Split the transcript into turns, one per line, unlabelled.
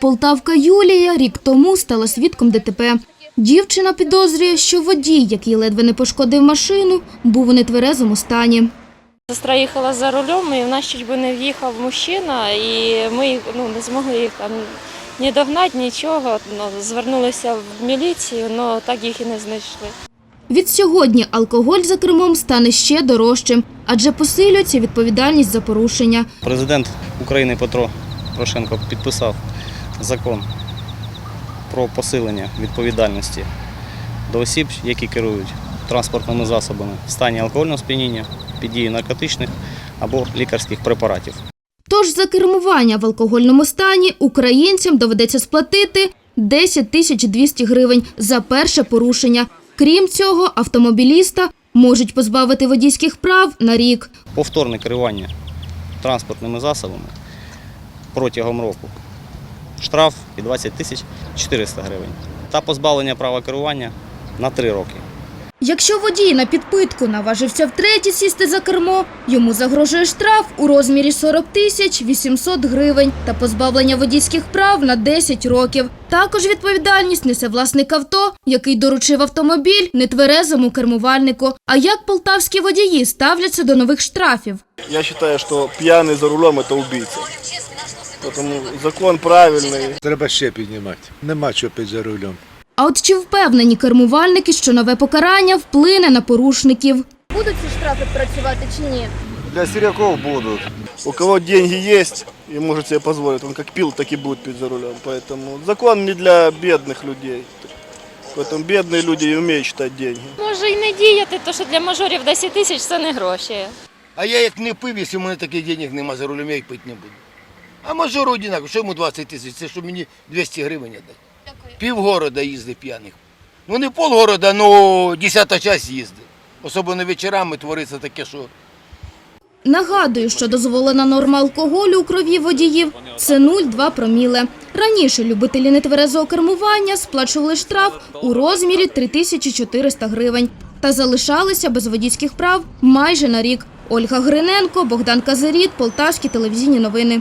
Полтавка Юлія рік тому стала свідком ДТП. Дівчина підозрює, що водій, який ледве не пошкодив машину, був у нетверезому стані.
Сестра їхала за рулем, і в нас чуть би не в'їхав мужчина, і ми ну, не змогли їх там ні догнати, нічого. Ну, звернулися в міліцію, але так їх і не знайшли.
Від сьогодні алкоголь за кермом стане ще дорожчим, адже посилюється відповідальність за порушення.
Президент України Петро Порошенко підписав закон про посилення відповідальності до осіб, які керують транспортними засобами в стані алкогольного сп'яніння, під дією наркотичних або лікарських препаратів.
Тож за кермування в алкогольному стані українцям доведеться сплатити 10 тисяч 200 гривень за перше порушення. Крім цього, автомобіліста можуть позбавити водійських прав на рік.
Повторне керування транспортними засобами протягом року штраф і 20 тисяч 400 гривень та позбавлення права керування на 3 роки.
Якщо водій на підпитку наважився втретє сісти за кермо, йому загрожує штраф у розмірі 40 тисяч 800 гривень та позбавлення водійських прав на 10 років. Також відповідальність несе власник авто, який доручив автомобіль нетверезому кермувальнику. А як полтавські водії ставляться до нових штрафів?
Я считаю, что пьяный за рулем – это убийца. Поэтому закон правильный.
Треба ще піднімати. Нема чого пити за рулем.
А от чи впевнені кермувальники, що нове покарання вплине на порушників? Будуть ці штрафи працювати чи ні?
Для сиряков будут. У кого деньги есть и может себе позволить, он как пил, так и будет пить за рулем. Поэтому закон не для бедных людей. Поэтому бедные люди и умеют считать деньги.
Може і не діяти, тому що для мажорів 10 тисяч це не гроші.
А я як не пив, якщо в мене таких денег нема за рулем, я їх пити не буду. А мажору одинаково, що йому 20 тисяч, це що мені 200 гривень дати. Пів города їздить п'яних. Ну не пол города, ну десята часть їздить. Особливо вечорами твориться таке, що
Нагадую, що дозволена норма алкоголю у крові водіїв – це 0,2 проміле. Раніше любителі нетверезого кермування сплачували штраф у розмірі 3400 гривень та залишалися без водійських прав майже на рік. Ольга Гриненко, Богдан Казаріт, Полтавські телевізійні новини.